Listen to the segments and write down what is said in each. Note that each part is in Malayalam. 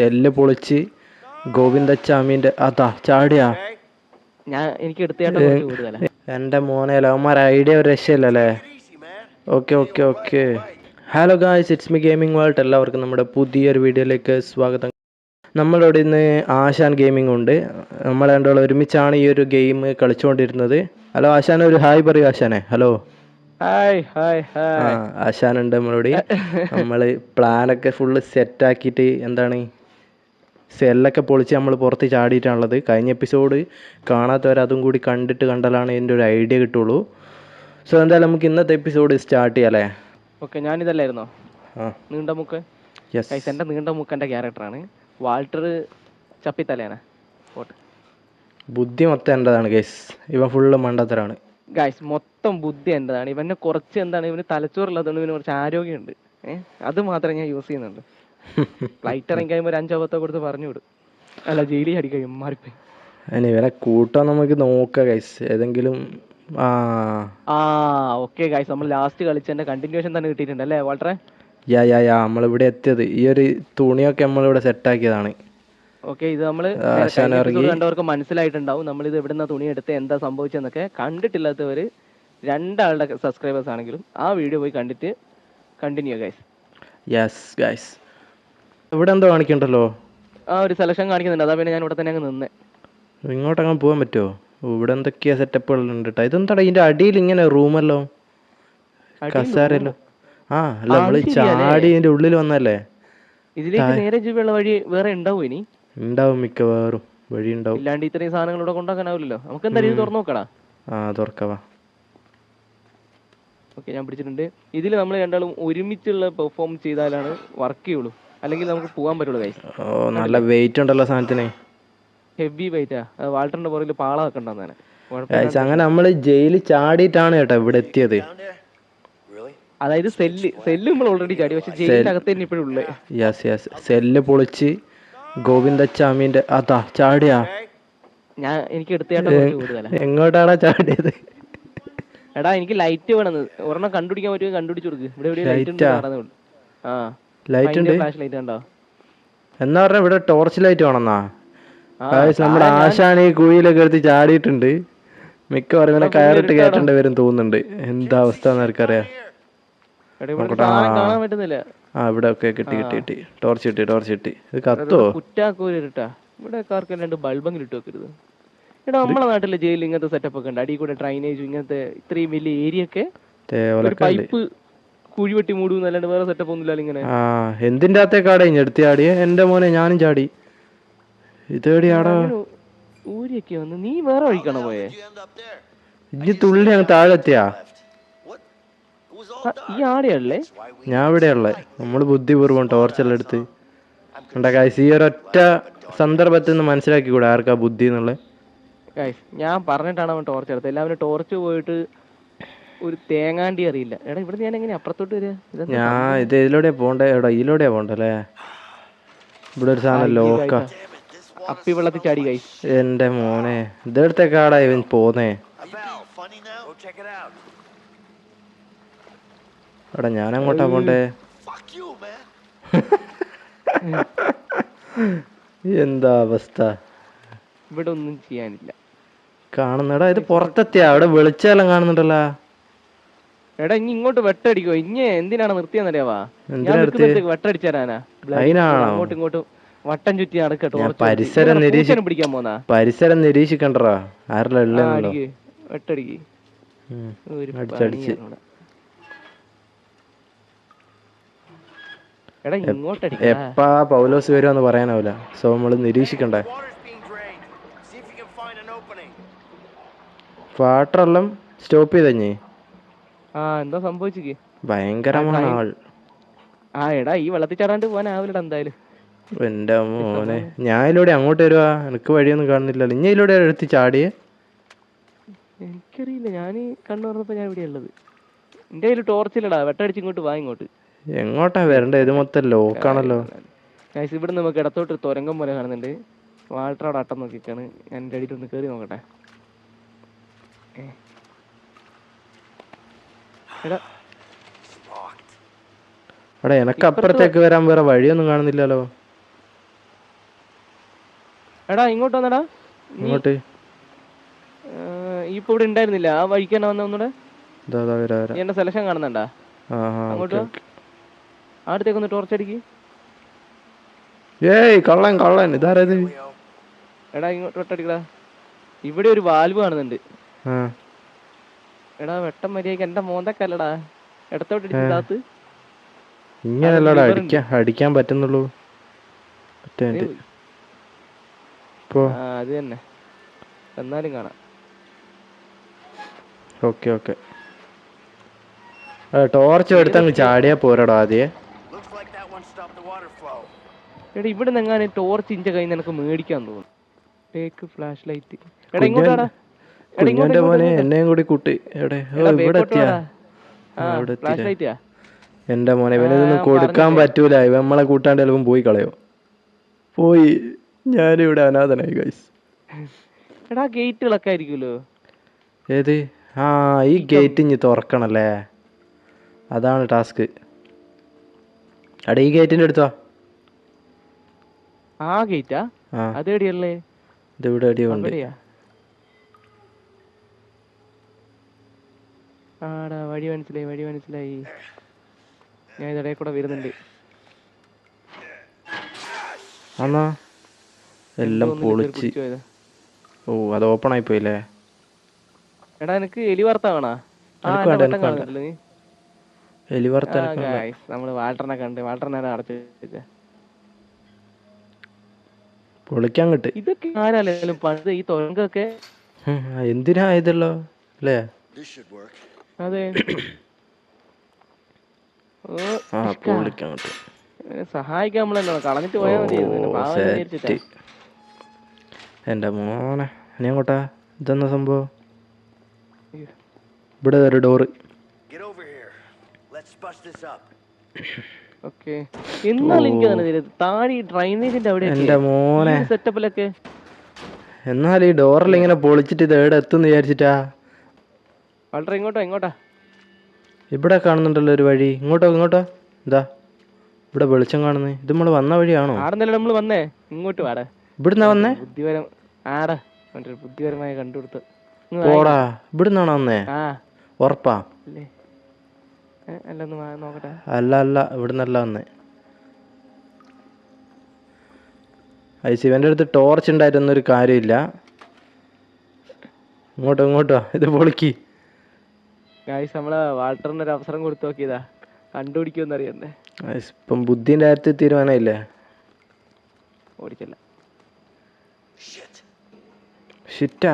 സെല്ല് പൊളിച്ച് ഗോവിന്ദച്ചാമിന്റെ അതാ ചാടിയാ. ഞാൻ എനിക്ക് എന്റെ മോനെ ലവന്മാർ ഐഡിയ ഒരു രക്ഷയില്ലല്ലേ? Okay okay okay. Hello guys it's me gaming world എല്ലാവർക്കും നമ്മുടെ പുതിയൊരു വീഡിയോയിലേക്ക് സ്വാഗതം. നമ്മളിവിടെ ഇന്ന് ആശാൻ ഗെയിമിംഗ് ഉണ്ട്. നമ്മൾ രണ്ടോളം ഒരുമിച്ചാണ് ഈ ഒരു ഗെയിം കളിച്ചുകൊണ്ടിരുന്നത്. ഹലോ ആശാൻ ഒരു ഹായ് പറയൂ ആശാനെ. ഹലോ ഹായ് ഹായ് ഹായ് ആശാൻ ഉണ്ട് നമ്മളോട്. നമ്മൾ പ്ലാനൊക്കെ ഫുള്ള് സെറ്റ് ആക്കിയിട്ട് എന്താണ്? സെല്ലൊക്കെ പൊളിച്ച് നമ്മൾ പുറത്ത് ചാടിയിട്ടാണുള്ളത്. കഴിഞ്ഞ എപ്പിസോഡ് കാണാത്തവർ അതും കൂടി കണ്ടിട്ട് കണ്ടാലാണ് ഇതിന്റെ ഒരു ഐഡിയ കിട്ടുള്ളൂ. സോ എന്തായാലും നമുക്ക് ഇന്നത്തെ എപ്പിസോഡ് സ്റ്റാർട്ട് ചെയ്യാം അല്ലേ? ഓക്കെ ഞാനിതല്ലായിരുന്നോ? നീണ്ട മുക്ക്? യെസ് എന്റെ നീണ്ട മുക്കന്റെ ക്യാരക്ടറാണ്. വാൾട്ടർ ചപ്പിത്തലയാണ്. ബുദ്ധി മൊത്തം എന്റെതാണ് ഗൈസ് ഇവ ഫുള്ള് മണ്ടത്തരാണ്. ഗൈസ് മൊത്തം ബുദ്ധി എന്റെതാണ്. ഇവനെ കുറച്ച് എന്താണ്? ഇവന് തലച്ചോറില്ലാത്തതുകൊണ്ട് ഇവന് കുറച്ച് ആരോഗ്യമുണ്ട്. ഏഹ് അത് മാത്രമേ ഞാൻ യൂസ് ചെയ്യുന്നുണ്ട്. ഫ്ലൈറ്റ് ഇറങ്ങി കഴിയുമ്പോൾ ഒരു അഞ്ചോ പത്തോ കൊടുത്ത് പറഞ്ഞു വിടും. അല്ല ജയിലിൽ അടി കഴിയും മാറിപ്പോയി. അതിന് ഇവരെ കൂട്ടാൻ നമുക്ക് നോക്കാം ഗൈസ് ഏതെങ്കിലും ആ. ആ ഓക്കെ ഗൈസ് നമ്മൾ ലാസ്റ്റ് കളിച്ചതിന്റെ കണ്ടിന്യൂഷൻ തന്നെ കിട്ടിയിട്ടുണ്ട് അല്ലേ വളരെ യാ യാ യാ നമ്മളിവിടെ എത്തിയത്. ഈ ഒരു തുണിയൊക്കെ നമ്മളിവിടെ സെറ്റാക്കിയതാണ് ഓക്കെ ഇത് നമ്മൾ. കണ്ടവർക്ക് മനസ്സിലായിട്ടുണ്ടാവും. നമ്മൾ ഇത് എവിടുന്ന തുണി എടുത്ത് എന്താ സംഭവിച്ചെന്നൊക്കെ. കണ്ടിട്ടില്ലാത്തവര് രണ്ടാളുടെ സബ്സ്ക്രൈബേഴ്സ് ആണെങ്കിലും ആ വീഡിയോ പോയി കണ്ടിട്ട് കണ്ടിന്യൂ ഗൈസ് യെസ് ഗൈസ് ഇവിടെ എന്തോ കാണിക്കണ്ടല്ലോ? ആ ഒരു സെലക്ഷൻ കാണിക്കുന്നുണ്ട്. അതാ പിന്നെ ഞാൻ ഇവിടെ തന്നെ അങ്ങ് നിന്നേ. ഇങ്ങോട്ടങ്ങനെ പോകാൻ പറ്റുമോ ഇവിടെ എന്തൊക്കെയാ സെറ്റപ്പുകൾ ഉണ്ട് കേട്ടോ ഇതെന്താടാ ഇതിന്റെ അടിയിൽ ഇങ്ങനെ റൂമല്ലോ കസാരല്ലോ ആ അല്ല നമ്മൾ ചാടി ഇതിന്റെ ഉള്ളിൽ വന്നല്ലേ ഇതിലേക്ക് നേരെ ജീവിയുള്ള വഴി വേറെ ഉണ്ടാവും ഇനി. ഉണ്ടാവും മിക്കവാറും. വഴി ഉണ്ടാവും. ഇല്ലാണ്ട് ഇത്രയും സാധനങ്ങൾ ഇവിടെ കൊണ്ടാക്കാനാവില്ലല്ലോ നമുക്ക് എന്തായാലും ഇത് തുറന്നു നോക്കടാ. ആ തുറക്കവാ ഓക്കെ ഞാൻ പിടിച്ചിട്ടുണ്ട്. ഇതിൽ നമ്മൾ രണ്ടാളും ഒരുമിച്ചുള്ള പെർഫോം ചെയ്താലാണ് വർക്ക് ചെയ്യുള്ളൂ. അല്ലെങ്കിൽ നമുക്ക് പോകാൻ പറ്റുള്ളൂ ഗൈസ് ഓ നല്ല വെയിറ്റ് ഉണ്ടല്ലോ സാധനത്തിന്. ഹെവി വെയിറ്റാ വാൾട്ടറിന്റെ പുറകിൽ പാള വെക്കണ്ടെന്നാണ് അങ്ങനെ നമ്മൾ ജയിലിൽ ചാടിയിട്ടാണ് കേട്ടോ ഇവിടെ എത്തിയത്. അതായത് സെല്ല് സെല്ല് നമ്മൾ ഓൾറെഡി ചാടി. പക്ഷെ ജയിലിന്റെ അകത്ത് തന്നെ ഇപ്പോഴും ഉള്ളത് യെസ് യെസ് സെല്ല് പൊളിച്ച് ഗോവിന്ദച്ചാമീന്റെ അതാ ചാടിയാ. ഞാൻ എനിക്ക് എടുത്തേട്ട എങ്ങോട്ടാണ് ചാടിയത്? എടാ എനിക്ക് ലൈറ്റ് വേണമെന്ന് ഒരെണ്ണം കണ്ടുപിടിക്കാൻ പറ്റുമോ? കണ്ടുപിടിച്ചു കൊടുക്ക്. ഇവിടെ ലൈറ്റ് ആ? ലൈറ്റ് ഉണ്ട്. ഫ്ലാഷ് ലൈറ്റ് കണ്ടോ? എന്നാ പറഞ്ഞ ഇവിടെ ടോർച്ച് ലൈറ്റ് വേണമെന്നാ? നമ്മുടെ ആശാൻ ഈ കുഴിയിലൊക്കെ എടുത്ത് ചാടിയിട്ടുണ്ട്. മിക്കവാറും ഇവനെ കയറിട്ട് കയറ്റേണ്ടി വരും തോന്നുന്നുണ്ട്. എന്താ അവസ്ഥ എന്ന് എനിക്കറിയാം എടാ ഇവിടെ ഒരു പറ്റുന്നില്ല. ആ ഇവിടെ ഒക്കെ കിട്ടി കിട്ടി കിട്ടി. ടോർച്ച് കിട്ടി ടോർച്ച് കിട്ടി. ഇത് കത്തോ? കുറ്റാക്കൂരിട്ടാ ഇവിടെ കാർക്ക് ബൾബെങ്കിലും ഇട്ട് വെക്കരുത്. എടാ നമ്മളെ നാട്ടിലെ ജയിലിൽ ഇങ്ങനത്തെ സെറ്റപ്പ് ഒക്കെ ഉണ്ട്. അടി കൂടെ ഡ്രൈനേജ് ഇങ്ങനത്തെ ഇത്രയും വലിയ ഏരിയ ഒക്കെ പൈപ്പ് കുഴി വെട്ടി മൂടും അല്ലാണ്ട് വേറെ സെറ്റപ്പ് ഒന്നും ഇല്ല ഇങ്ങനെ. ആ എന്തിന്റെ അകത്തേക്കാടെ ഇഞ്ഞ് ഞെടുത്തി ചാടിയേ എന്റെ മോനെ ഞാനും ചാടി. ഇതേടിയാടാ. അങ്ങനെ ഊരിയൊക്കെ വന്ന്. നീ വേറെ വഴിക്കാണോ പോയെ? ഇനി തുള്ളി അങ്ങ് താഴെ എത്തിയാ ഈ ആടെയല്ലേ ഞാൻ ഇവിടെയുള്ളേ നമ്മൾ ബുദ്ധിപൂർവം ടോർച്ചെല്ലാം എടുത്ത്. കണ്ടാ കാശ് ഈ ഒരൊറ്റ സന്ദർഭത്തിൽ നിന്ന് മനസ്സിലാക്കി കൂടെ ആർക്കാ ബുദ്ധി എന്നുള്ളത്? ഞാൻ പറഞ്ഞിട്ടാണ് അവൻ ടോർച്ച് എടുത്തത്. എല്ലാവരും ടോർച്ച് പോയിട്ട് ഒരു തേങ്ങാണ്ടി അറിയില്ല. എടാ ഇവിടെ ഞാൻ എങ്ങനെ അപ്പുറത്തോട്ട് വരിക? ഞാൻ ഇത് ഇതിലൂടെയാ പോണ്ടേ? എടാ ഇതിലൂടെയാ പോണ്ടല്ലേ? ഇവിടെ ഒരു സാധനം ലോക്ക. അപ്പി വെള്ളത്തിൽ ചാടി ഗൈസ് എന്റെ മോനെ ഇതെടുത്തേക്കാടാ ഇവൻ പോന്നേ. എടാ ഞാൻ അങ്ങോട്ടാ പോണ്ടേ? എന്താ അവസ്ഥ? ഇവിടെ ഒന്നും ചെയ്യാനില്ല. കാണുന്നടാ ഇത് പുറത്തെത്തിയാ. അവിടെ വെളിച്ചെല്ലാം കാണുന്നുണ്ടല്ലോ. എടാ ഇനി ഇങ്ങോട്ട് വെട്ടടിക്കോ ഇനി എന്തിനാണ് നിർത്തിയെന്നറിയാവാ? ഞാൻ എന്തിനാ നിൽക്കുന്നിടത്തേക്ക് വെട്ടടിച്ചു തരാനാ അതിനാണോ? അങ്ങോട്ടും ഇങ്ങോട്ടും വട്ടം ചുറ്റി നടക്കട്ടോ പരിസരം നിരീക്ഷിക്കാൻ പിടിക്കാൻ പോന്നാ? പരിസരം നിരീക്ഷിക്കണ്ടോ ആരെല്ലാം ആ, അടിക്ക്. വെട്ടടിക്ക്. എപ്പാ പൗലോസ് വരുമെന്ന് പറയാനാവില്ല സോ നമ്മൾ നിരീക്ഷിക്കണ്ടേ? വാട്ടറെല്ലാം സ്റ്റോപ്പ് ചെയ്തഞ്ഞേ ആ എന്താ സംഭവിച്ചിക്ക്. ഭയങ്കരമാണ് ആൾ. ആ എടാ ഈ വെള്ളത്തിൽ ചാടാണ്ട് പോകാനാവില്ലടാ എന്തായാലും. എന്റെ മോനെ. ഞാൻ ഇതിലൂടെ അങ്ങോട്ട് വരുവാ. എനിക്ക് വഴിയൊന്നും കാണുന്നില്ലല്ലോ. ഇനി ഇതിലൂടെ എടുത്ത് ചാടിയെ? എനിക്കറിയില്ല. ഞാൻ കണ്ണു തുറന്നപ്പോ ഞാൻ ഇവിടെ ഉള്ളത്. എന്റെ കയ്യിൽ ടോർച്ച് ഇല്ലടാ. വെട്ടടിച്ച് ഇങ്ങോട്ട് വാ ഇങ്ങോട്ട്. എങ്ങോട്ടാ വരണ്ടേ? ഇത് മൊത്തം ലോക്കാണല്ലോ ഗൈസ് ഇവിടെ നമുക്ക് ഇടത്തോട്ട് ഒരു തുരങ്കം പോലെ കാണുന്നുണ്ട്. വാൾട്ടർ അവിടെ അട്ടം നോക്കിക്കാണ്. ഞാൻ എന്റെ അടിയിൽ ഒന്ന് കയറി നോക്കട്ടെ. എടാ. എനക്ക് അപ്പുറത്തേക്ക് വരാൻ വേറെ വഴിയൊന്നും കാണുന്നില്ലല്ലോ. എടാ ഇങ്ങോട്ട് വന്നടാ. ഇങ്ങോട്ട്. ഇപ്പൊ ഇവിടെ ഉണ്ടായിരുന്നില്ല. ആ വഴിക്ക് തന്നെ വന്ന ഒന്നുകൂടെ. എന്റെ സെലക്ഷൻ കാണുന്നുണ്ടാ? അങ്ങോട്ട് അടുത്തേക്ക് ഒന്ന് ടോർച്ച് അടിക്ക്. ഏയ് കള്ളൻ കള്ളൻ. ഇതാരത് എടാ ഇങ്ങോട്ട് തൊട്ടടിക്കടാ ഇവിടെ ഒരു വാൽവ് കാണുന്നുണ്ട്. ആ. എടാ വെട്ടം മര്യാദയ്ക്ക് എന്റെ മോന്തക്കല്ലടാ ഇടത്തോട്ട് അടിച്ചത് ഇങ്ങനല്ലടാ അടിക്കാൻ അടിക്കാൻ പറ്റുന്നുള്ളൂ. അത് തന്നെ. എന്നാലും കാണാം. Okay okay. ടോർച്ച് എടുത്തങ്ങ് ചാടിയാ പോരടോ ആദ്യേ. എടാ ഇവിടെ നിന്നെങ്ങാനും ടോർച്ച് ഇഞ്ച കൈ നിനക്ക് മേടിക്കാൻ തോന്നുന്നു. ടേക്ക് ഫ്ലാഷ് ലൈറ്റ് എടാ ഇങ്ങോട്ടാടാ കുഞ്ഞന്റെ മോനെ എന്നേം എന്നെയും കൂടി കൂട്ടി. എവിടെ? ഓ ഇവിടെ എത്തിയാ? ഇവിടെ എത്തിയാ. എന്റെ മോനെ ഇവനിതൊന്നും ആ, കൊടുക്കാൻ പറ്റൂല. ഇവ നമ്മളെ കൂട്ടാണ്ട് ചിലപ്പം പോയി കളയോ. പോയി. ഞാനിവിടെ അനാഥനായി ഗൈസ് എടാ ഗേറ്റുകളൊക്കെ ആയിരിക്കുമല്ലോ. ഏത്? ആ ഈ ഗേറ്റ് ഇനി തുറക്കണല്ലേ? അതാണ് ടാസ്ക്. അടേ ഈ ഗേറ്റിന്റെ അടുത്തോ? ആ ഗേറ്റാ? അതെവിടെയല്ലേ ഇതെവിടെ അടിയുണ്ട്. ആടാ വഴി മനസ്സിലായി വഴി മനസ്സിലായി. ഞാൻ ഇതിടയിൽ കൂടെ വരുന്നുണ്ട്. അന്നാ എല്ലാം പൊളിച്ച്. ഓ അത് ഓപ്പൺ ആയി പോയില്ലേ? എടാ എനിക്ക് എലി വറുത്ത വേണാ ആ എനിക്ക് എന്റെ വേണ്ട, വട്ടം എനിക്ക് വേണ്ട. കാണുന്നില്ല നീ. എലി guys, നമ്മൾ വാൾട്ടറിനെ കണ്ട് വാൾട്ടറിനെ അടച്ചു വെച്ചേ. പൊളിക്കാൻ കിട്ടി. ഇതൊക്കെ ആരാലും പണ്ട് ഈ തൊരങ്കൊക്കെ എന്തിനാ ഇതല്ലോ അല്ലേ? This should work. അതെ. സഹായിക്കാൻ നമ്മളല്ലോ കളഞ്ഞിട്ട് പോയാൽ മതി എന്റെ മോനെ നീ അങ്ങോട്ടാ ഇതെന്ന സംഭവം ഇവിടെ ഒരു ഡോറ് എനിക്ക് തന്നെ താഴെ ഡ്രൈനേജിന്റെ അവിടെ മോനെ. സെറ്റപ്പിലൊക്കെ എന്നാൽ ഈ ഡോറിൽ ഇങ്ങനെ പൊളിച്ചിട്ട് ഇത് എവിടെ എത്തും വിചാരിച്ചിട്ടാ? വളരെ ഇങ്ങോട്ടോ ഇങ്ങോട്ടാ. ഇവിടെ കാണുന്നുണ്ടല്ലോ ഒരു വഴി. ഇങ്ങോട്ടോ ഇങ്ങോട്ടോ. എന്താ ഇവിടെ വെളിച്ചം കാണുന്നേ. ഇത് നമ്മൾ വന്ന വഴിയാണോ? ആടെന്നല്ലേ നമ്മൾ വന്നേ? ഇങ്ങോട്ട് വാടാ. ഇവിടുന്നാ വന്നേ? ബുദ്ധിപരം ആടാ ബുദ്ധിപരമായ കണ്ടുപിടുത്ത്. പോടാ ഇവിടുന്നാണോ വന്നേ? ഉറപ്പാ. അല്ല അല്ല ഇവിടുന്നല്ല വന്നേ. ഐ ശിവന്റെ അടുത്ത് ടോർച്ച് ഉണ്ടായിട്ടൊന്നും ഒരു കാര്യമില്ല. ഇങ്ങോട്ടോ ഇങ്ങോട്ടോ ഇത് പൊളിക്ക്. ഗായ്സ് നമ്മളെ വാൾട്ടറിന് ഒരു അവസരം കൊടുത്തു നോക്കിയതാ. കണ്ടുപിടിക്കുമെന്ന് അറിയണ്ടേ ഇപ്പം ബുദ്ധിന്റെ കാര്യത്തിൽ തീരുമാനമില്ലേ? ഓടിച്ചല്ല Shit. ഷിറ്റാ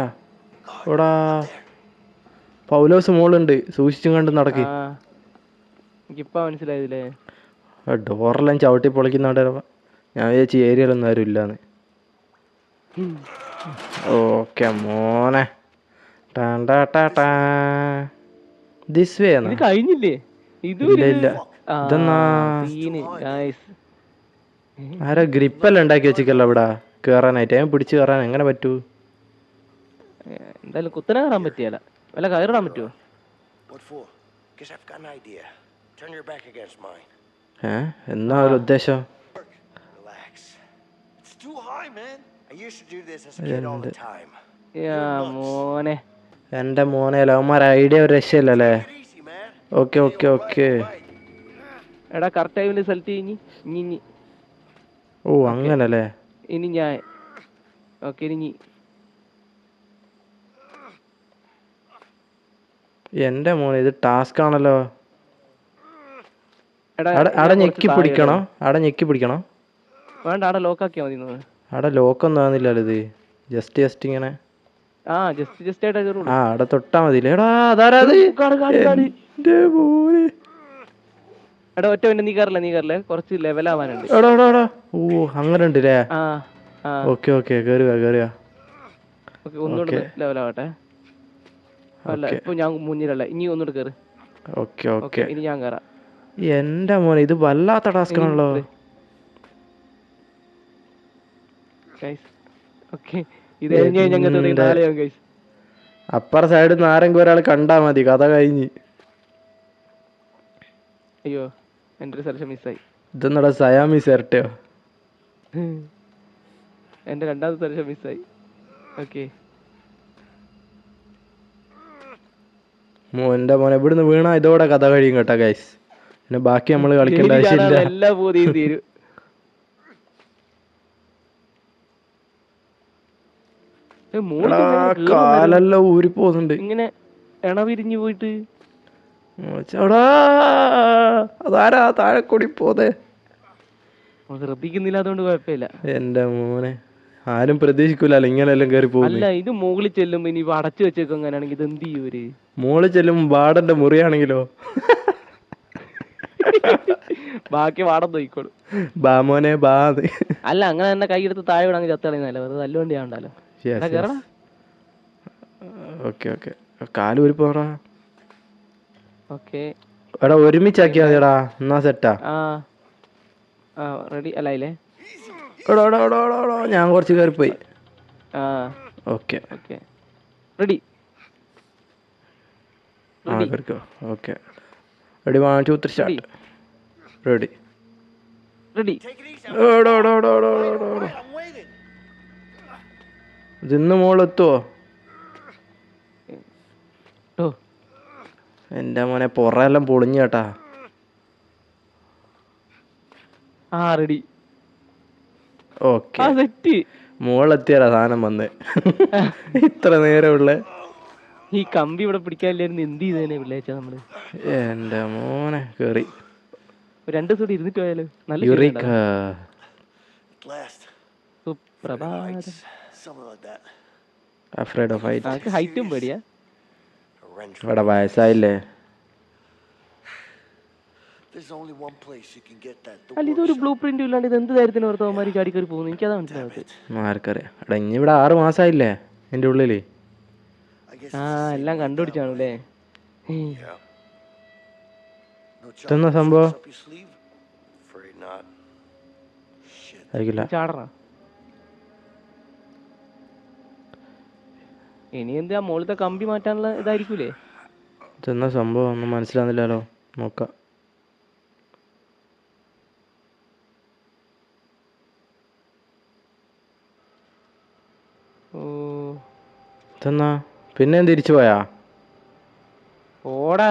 ഓടാ പൗലോസ് മോളുണ്ട്. സൂക്ഷിച്ചും കണ്ട് നടക്ക്. ആ. എനിക്കിപ്പോ മനസ്സിലായതില്ലേ? ആ ഡോറെല്ലാം ചവിട്ടി പൊളിക്കുന്നോണ്ട് ഞാൻ വിചാരിച്ചു ഏരിയയിലൊന്നും ആരും ഇല്ലാന്ന്. ഓക്കെ മോനെ. ദിസ് വേ ഇത് കഴിഞ്ഞില്ലേ? ഇത് ഇല്ല ഇല്ല. ഇതെന്നാ? ആരാ ഗ്രിപ്പെല്ലാം ഉണ്ടാക്കി വെച്ചിക്കല്ലോ ഇവിടെ കേറാനായിട്ട്. ഞാൻ പിടിച്ചു കേറാൻ എങ്ങനെ പറ്റൂ? എന്തായാലും കുത്തനെ കയറാൻ പറ്റിയല്ല. വല്ല കയറിടാൻ പറ്റുമോ What for? Guess I've got an idea. Turn your back against mine. ഏ എന്നാ ഒരു ഉദ്ദേശം? മോനെ. എന്റെ മോനെ ലവന്മാർ ഐഡിയ ഒരു രക്ഷയില്ലല്ലേ? Okay okay okay. എടാ കറക്റ്റ് ടൈമിൽ സെലക്ട് ചെയ്ഞ്ഞി ഇനി ഇനി ഓ അങ്ങനല്ലേ? ഇനി ഞാൻ ഓക്കെ ഇനി എന്റെ മോനെ ഇത് ടാസ്ക് ആണല്ലോ. കുറച്ച് ഞെക്കി പിടിക്കണം? അട ഞെക്കി പിടിക്കണോ? വേണ്ട അവിടെ ലോക്കാക്കിയാ മതി അട ലോക്കൊന്നും ആവുന്നില്ലല്ലോ ഇത്. ജസ്റ്റ് ജസ്റ്റ് ഇങ്ങനെ. ആ ജസ്റ്റ് ജസ്റ്റ് ആയിട്ട് കയറുള്ളൂ ആ അവിടെ തൊട്ടാ മതി എടാ അതാരാ എടാ ഒറ്റ മിനിറ്റ് നീ കയറില്ല നീ കയറില്ല കുറച്ച് ലെവൽ ആവാനുണ്ട്. എടാ എടാ എടാ. ഓ അങ്ങനെ ഉണ്ടല്ലേ ആ ആ. ഓക്കെ ഓക്കെ കയറുക കയറുക ഓക്കെ ഒന്നുകൂടെ ലെവൽ ആവട്ടെ. അല്ല ഇപ്പൊ ഞാൻ മുന്നിലല്ല. ഇനി ഒന്നുകൂടെ കേറ്. ഓക്കെ ഓക്കെ ഇനി ഞാൻ കയറാം എന്റെ മോനെ ഇത് വല്ലാത്ത ടാസ്ക് ആണല്ലോ. ഓക്കെ. ഇത് കഴിഞ്ഞ് ഞങ്ങൾക്ക്? അപ്പറ സൈഡിൽ നിന്ന് ആരെങ്കിലും ഒരാൾ കണ്ടാ മതി കഥ കഴിഞ്ഞ്. അയ്യോ എന്റെ ഒരു സെലക്ഷൻ മിസ്സായി ഇതെന്നടാ സയാമി സെരട്ടയോ എന്റെ രണ്ടാമത്തെ സെലക്ഷൻ മിസ്സായി ഓക്കെ മോന്റെ മോനെ ഇവിടുന്ന് വീണാ ഇതോടെ കഥ കഴിയും കേട്ടോ ഗൈസ് പിന്നെ ബാക്കി നമ്മൾ കളിക്കേണ്ട ആവശ്യമില്ല. എല്ലാം പൂതിയും തീരും ഏ, മോളിൽ എടാ, ഇങ്ങനെ കേറുന്നല്ലോ. കാലെല്ലാം ഊരി പോകുന്നുണ്ട് ഇങ്ങനെ എണ വിരിഞ്ഞു പോയിട്ട് അതാരാ താഴെ കൂടി പോതെ ശ്രദ്ധിക്കുന്നില്ല അതുകൊണ്ട് കുഴപ്പമില്ല. എന്റെ മോനെ ആരും പ്രതീക്ഷിക്കൂല ഇങ്ങനെല്ലാം കേറി പോകും അല്ല ഇത് മുകളിൽ ചെല്ലുമ്പോ ഇനി അടച്ചു വെച്ചേക്കും അങ്ങനെയാണെങ്കിൽ ഇത് എന്ത് ചെയ്യൂര് മുകളിൽ മോൾ ചെല്ലും വാടന്റെ മുറിയാണെങ്കിലോ? ബാക്കി വാടം നോക്കിക്കോളും. ബാ മോനെ ബാ. അല്ല അങ്ങനെ തന്നെ കൈയെടുത്ത് താഴെ വിടാൻ ചത്തളയുന്നല്ല വെറുതെ തല്ലുവണ്ടി ആണ്ടല്ലോ കേറടാ. ഓക്കെ ഓക്കെ കാൽ ഒരു പോടാ ഓക്കെ എടാ ഒരുമിച്ചാക്കിയാ മതിയെടാ. എന്നാ സെറ്റാ റെഡി അല്ല ഇല്ലേ എടാ എടാ എടാ എടാ, എടാ. ഞാൻ കുറച്ച് കയറിപ്പോയി. ആ. ഓക്കെ ഓക്കെ റെഡി ആ കയറിക്കോ. ഓക്കെ റെഡി വാങ്ങിച്ചു ടു സ്റ്റാർട്ട് റെഡി റെഡി എടാ എടാ എടാ. ഇതിന്ന് മോളെത്തുവോ? എന്റെ എന്റെ മോനെ പുറയെല്ലാം പൊളിഞ്ഞു കേട്ടാ. ആ റെഡി ഓക്കെ. മോളെത്തിയാ സെറ്റ്. സാധനം വന്ന്. ഇത്ര നേരമുള്ള. ഈ കമ്പി ഇവിടെ പിടിക്കാനില്ലായിരുന്നു എന്ത് ചെയ്തേനെ വിളിച്ച നമ്മൾ? എന്റെ മോനെ കേറി. രണ്ട് ദിവസം ഇരുന്നിട്ട് പോയാലോ? നല്ല സുപ്രഭാതം. Something like that. Afraid of height. ഹൈറ്റും പേടിയാ. ഇവിടെ വയസ്സായില്ലേ? അല്ല ഇതൊരു ബ്ലൂ പ്രിന്റ് ഇല്ലാണ്ട് ഇത് എന്ത് കാര്യത്തിന് ഓർത്തോ ചാടി കയറി പോകുന്നു? എനിക്കതാ മനസ്സിലാവത്ത് ആർക്കറിയാം എടാ ഇനി ഇവിടെ ആറ് മാസമായില്ലേ എന്റെ ഉള്ളിൽ? ആ എല്ലാം like കണ്ടുപിടിച്ചാണ് that അല്ലേ? way. Yeah. No ഇതെന്നാ സംഭവം? ആയിരിക്കില്ല. ചാടണ ഇനി എന്താ മുകളിലത്തെ കമ്പി മാറ്റാനുള്ള ഇതായിരിക്കൂലേ? ഇതെന്നാ സംഭവം? ഒന്നും മനസ്സിലാവുന്നില്ലല്ലോ. നോക്കാം. ഓ. ഇതെന്നാ? പിന്നെ തിരിച്ചു പോയാ? ഓടാ.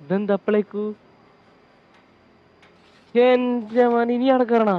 ഇതെന്താ അപ്പളേക്കു? എന്റെ മണി ഇനി അടക്കറണ